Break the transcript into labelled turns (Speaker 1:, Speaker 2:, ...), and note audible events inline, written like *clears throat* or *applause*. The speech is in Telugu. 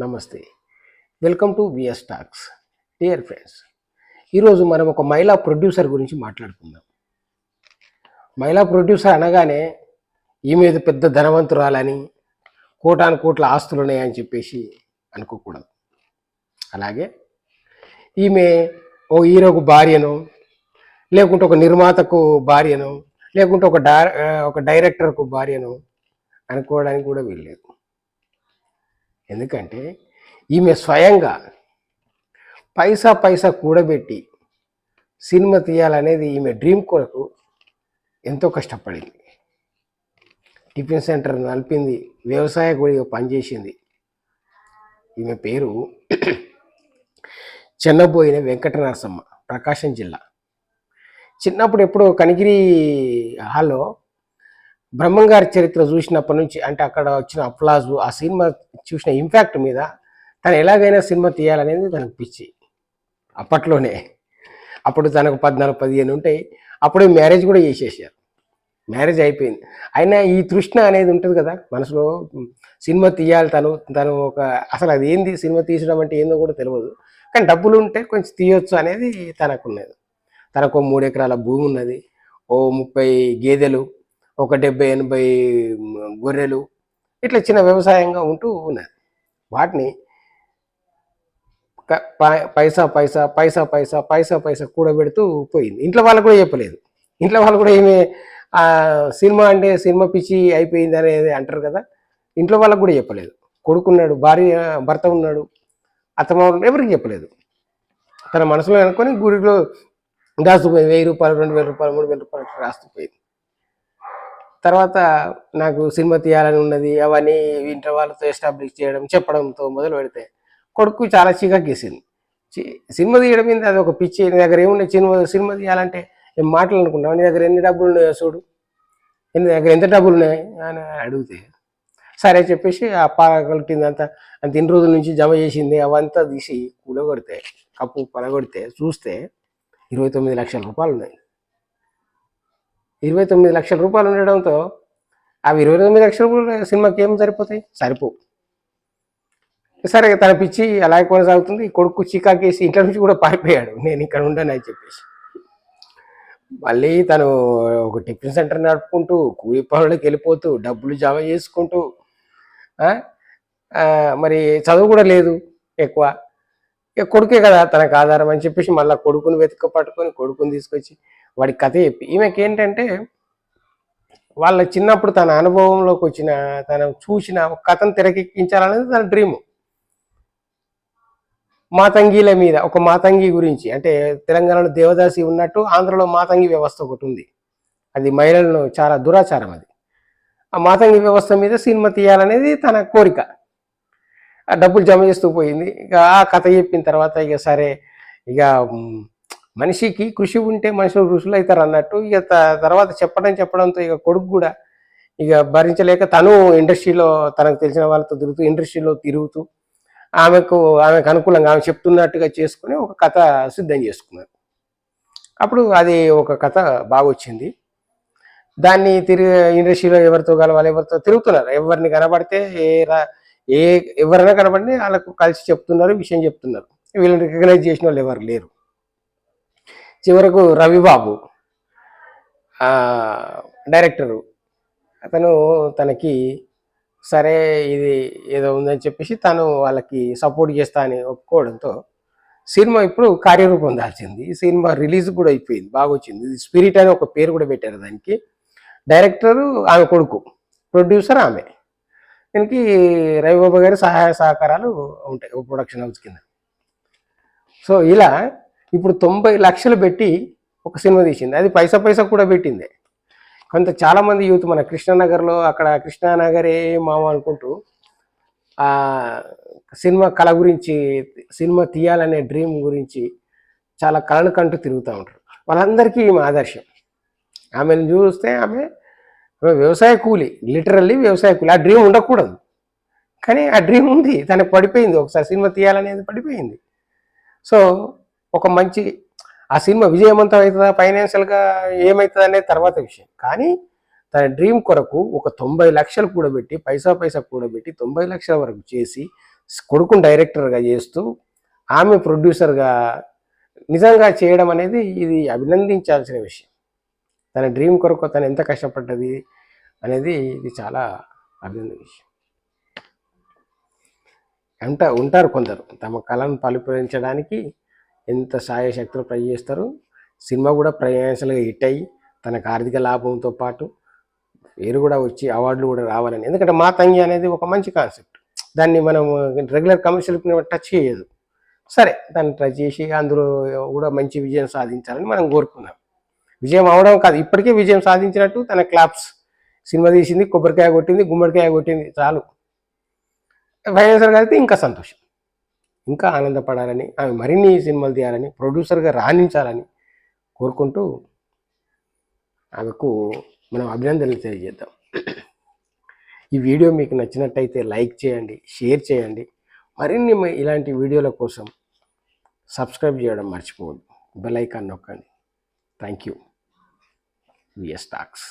Speaker 1: నమస్తే. Welcome to VS Talks dear friends ఈరోజు మనం ఒక మహిళా ప్రొడ్యూసర్ గురించి మాట్లాడుకుందాం. మహిళా ప్రొడ్యూసర్ అనగానే ఈమె మీద పెద్ద ధనవంతురాలని కోటాను కోట్ల ఆస్తులు ఉన్నాయని చెప్పేసి అనుకోకూడదు. అలాగే ఈమె ఓ హీరోకు భార్యను లేకుంటే ఒక నిర్మాతకు భార్యను లేకుంటే ఒక డై ఒక డైరెక్టర్కు భార్యను అనుకోవడానికి కూడా వీల్లేదు. ఎందుకంటే ఈమె స్వయంగా పైసా పైసా కూడబెట్టి సినిమా తీయాలనేది ఈమె డ్రీమ్ కొరకు ఎంతో కష్టపడింది. టిఫిన్ సెంటర్ నలిపింది వ్యవసాయ గుడిగా పనిచేసింది. ఈమె పేరు *clears throat* చెన్నబోయిన వెంకట నరసమ్మ ప్రకాశం జిల్లా. చిన్నప్పుడు ఎప్పుడో కనిగిరి హాల్లో బ్రహ్మంగారి చరిత్ర చూసినప్పటి నుంచి అంటే అక్కడ వచ్చిన అప్లాజు ఆ సినిమా చూసిన ఇంపాక్ట్ మీద తను ఎలాగైనా సినిమా తీయాలనేది తనకు పిచ్చి. అప్పట్లోనే. అప్పుడు తనకు పద్నాలుగు పదిహేను ఉంటాయి. అప్పుడే మ్యారేజ్ కూడా చేసేసారు. మ్యారేజ్ అయిపోయింది. అయినా ఈ తృష్ణ అనేది ఉంటుంది కదా మనసులో సినిమా తీయాలి తను తను ఒక అసలు అది ఏంది సినిమా తీసడం అంటే ఏందో కూడా తెలియదు. కానీ డబ్బులు ఉంటే కొంచెం తీయొచ్చు అనేది తనకున్నది. తనకు మూడు ఎకరాల భూమి ఉన్నది. ఓ ముప్పై గేదెలు ఒక డెబ్బై ఎనభై గొర్రెలు ఇట్లా చిన్న వ్యవసాయంగా ఉంటూ ఉన్నది వాటిని పైసా పైసా పైసా పైసా పైసా పైసా కూడబెడుతూ పోయింది. ఇంట్లో వాళ్ళు కూడా చెప్పలేదు. ఇంట్లో వాళ్ళు కూడా ఏమి సినిమా అంటే సినిమా పిచ్చి అయిపోయింది అనేది అంటారు కదా. ఇంట్లో వాళ్ళకు కూడా చెప్పలేదు. కొడుకున్నాడు భార్య భర్త ఉన్నాడు అత్తమ్మ ఎవరికి చెప్పలేదు. తన మనసులో అనుకొని గుడిలో దాస్తుపోయింది వెయ్యి రూపాయలు రెండు వేల రూపాయలు మూడు వేల రూపాయలు అట్లా రాస్తుపోయింది తర్వాత నాకు సినిమా తీయాలని ఉన్నది అవన్నీ ఇంటర్ వాళ్ళతో ఎస్టాబ్లిష్ చేయడం చెప్పడంతో మొదలు పెడితే కొడుకు చాలా చికాకేసింది గీసింది సినిమా తీయడం మీద అది ఒక పిచ్చి నీ దగ్గర ఏమున్నాయి సినిమా సినిమా తీయాలంటే ఏం మాటలు అనుకున్నావు నీ దగ్గర ఎన్ని డబ్బులు ఉన్నాయో చూడు. నీ దగ్గర ఎంత డబ్బులు ఉన్నాయి? అని అడిగితే సరే చెప్పేసి ఆ పగలటిందంతా అంత ఇన్ని రోజుల నుంచి జమ చేసింది అవంతా తీసి కూడగొడితే కప్పు పలగొడితే చూస్తే ఇరవై తొమ్మిది లక్షల రూపాయలు ఉన్నాయి. ఇరవై తొమ్మిది లక్షల రూపాయలు ఉండడంతో అవి ఇరవై తొమ్మిది లక్షల రూపాయలు సినిమాకి ఏం సరిపోతాయి? సరిపో సరే తన పిచ్చి అలాగే కొనసాగుతుంది. కొడుకు చికాకేసి ఇంట్లో నుంచి కూడా పారిపోయాడు. నేను ఇక్కడ ఉండను అని చెప్పేసి. మళ్ళీ తను ఒక టిఫిన్ సెంటర్ నడుపుకుంటూ కూలి పనులకు వెళ్ళిపోతూ డబ్బులు జమ చేసుకుంటూ మరి చదువు కూడా లేదు ఎక్కువ. ఇక కొడుకే కదా తనకు ఆధారం అని చెప్పేసి మళ్ళీ కొడుకుని వెతుక పట్టుకొని కొడుకుని తీసుకొచ్చి వాడి కథ చెప్పి. ఈమెకి ఏంటంటే వాళ్ళ చిన్నప్పుడు తన అనుభవంలోకి వచ్చిన తను చూసిన ఒక కథను తెరకెక్కించాలనేది తన డ్రీము మాతంగీల మీద ఒక మాతంగి గురించి. అంటే తెలంగాణలో దేవదాసి ఉన్నట్టు ఆంధ్రలో మాతంగి వ్యవస్థ ఒకటి ఉంది. అది మహిళలను చాలా దురాచారం అది. ఆ మాతంగి వ్యవస్థ మీద సినిమా తీయాలనేది తన కోరిక. ఆ డబ్బులు జమ చేస్తూ పోయింది. ఇక ఆ కథ చెప్పిన తర్వాత ఇక సరే ఇక మనిషికి కృషి ఉంటే మనుషులు ఋషులు అవుతారు అన్నట్టు ఇక త- తర్వాత చెప్పడం చెప్పడంతో ఇక కొడుకు కూడా ఇక భరించలేక తను ఇండస్ట్రీలో తనకు తెలిసిన వాళ్ళతో తిరుగుతూ ఇండస్ట్రీలో తిరుగుతూ ఆమెకు ఆమెకు అనుకూలంగా ఆమె చెప్తున్నట్టుగా చేసుకుని ఒక కథ సిద్ధం చేసుకున్నారు. అప్పుడు అది ఒక కథ బాగా వచ్చింది. దాన్ని తిరిగి ఇండస్ట్రీలో ఎవరితో కలవాలి ఎవరితో తిరుగుతున్నారు? ఎవరిని కనబడితే ఏ రా- ఏ ఎవరైనా కనబడి వాళ్ళకు కలిసి చెప్తున్నారు విషయం చెప్తున్నారు. వీళ్ళని రికగ్నైజ్ చేసిన వాళ్ళు ఎవరు లేరు. చివరకు రవిబాబు డైరెక్టరు అతను తనకి సరే ఇది ఏదో ఉందని చెప్పేసి తను వాళ్ళకి సపోర్ట్ చేస్తా అని ఒప్పుకోవడంతో సినిమా ఇప్పుడు కార్యరూపం దాల్చింది. ఈ సినిమా రిలీజ్ కూడా అయిపోయింది బాగా వచ్చింది. ఇది స్పిరిట్ అని ఒక పేరు కూడా పెట్టారు దానికి. డైరెక్టరు ఆమె కొడుకు ప్రొడ్యూసర్ ఆమె. దీనికి రవిబాబు గారి సహాయ సహకారాలు ఉంటాయి ఒక ప్రొడక్షన్ హౌస్ కింద. సో ఇలా ఇప్పుడు తొంభై లక్షలు పెట్టి ఒక సినిమా తీసింది. అది పైసా పైసా కూడా పెట్టింది. కొంత చాలామంది యూత్ మన కృష్ణానగర్లో అక్కడ కృష్ణానగరే మామ అనుకుంటూ ఆ సినిమా కళ గురించి సినిమా తీయాలనే డ్రీమ్ గురించి చాలా కళను కంటూ తిరుగుతూ ఉంటారు. వాళ్ళందరికీ ఈమె ఆదర్శం. ఆమెను చూస్తే ఆమె వ్యవసాయ కూలి లిటరల్లీ వ్యవసాయ కూలి. ఆ డ్రీమ్ ఉండకూడదు. కానీ ఆ డ్రీమ్ ఉంది. తనకు పడిపోయింది. ఒకసారి సినిమా తీయాలనేది పడిపోయింది. సో ఒక మంచి ఆ సినిమా విజయవంతం అవుతుందా ఫైనాన్షియల్గా ఏమవుతుంది అనేది తర్వాత విషయం. కానీ తన డ్రీమ్ కొరకు ఒక తొంభై లక్షలు కూడబెట్టి పైసా పైసా కూడబెట్టి తొంభై లక్షల వరకు చేసి కొడుకుని డైరెక్టర్గా చేస్తూ ఆమె ప్రొడ్యూసర్గా నిజంగా చేయడం అనేది ఇది అభినందించాల్సిన విషయం. తన డ్రీమ్ కొరకు తను ఎంత కష్టపడ్డది అనేది ఇది చాలా అర్థం విషయం. అంట ఉంటారు కొందరు. తమ కళను పలుపరించడానికి ఎంత సాయశక్తులు ట్రై చేస్తారు. సినిమా కూడా ప్రయాసలుగా హిట్ అయ్యి తనకు ఆర్థిక లాభంతో పాటు పేరు కూడా వచ్చి అవార్డులు కూడా రావాలని. ఎందుకంటే మా తంగి అనేది ఒక మంచి కాన్సెప్ట్. దాన్ని మనం రెగ్యులర్ కమర్షియల్ టచ్ చేయదు. సరే దాన్ని ట్రై చేసి అందులో కూడా మంచి విజయం సాధించాలని మనం కోరుకున్నాం. విజయం అవడం కాదు. ఇప్పటికే విజయం సాధించినట్టు తన క్లాప్స్ సినిమా తీసింది కొబ్బరికాయ కొట్టింది గుమ్మడికాయ కొట్టింది. చాలు. ఫైనాన్సర్ అయితే ఇంకా సంతోషం. ఇంకా ఆనందపడాలని ఆమె మరిన్ని సినిమాలు తీయాలని ప్రొడ్యూసర్గా రాణించాలని కోరుకుంటూ ఆమెకు మనం అభినందనలు తెలియజేద్దాం. ఈ వీడియో మీకు నచ్చినట్టయితే లైక్ చేయండి షేర్ చేయండి. మరిన్ని ఇలాంటి వీడియోల కోసం సబ్స్క్రైబ్ చేయడం మర్చిపోవద్దు. బెల్ ఐకాన్ నొక్కండి. Thank you. VS Talks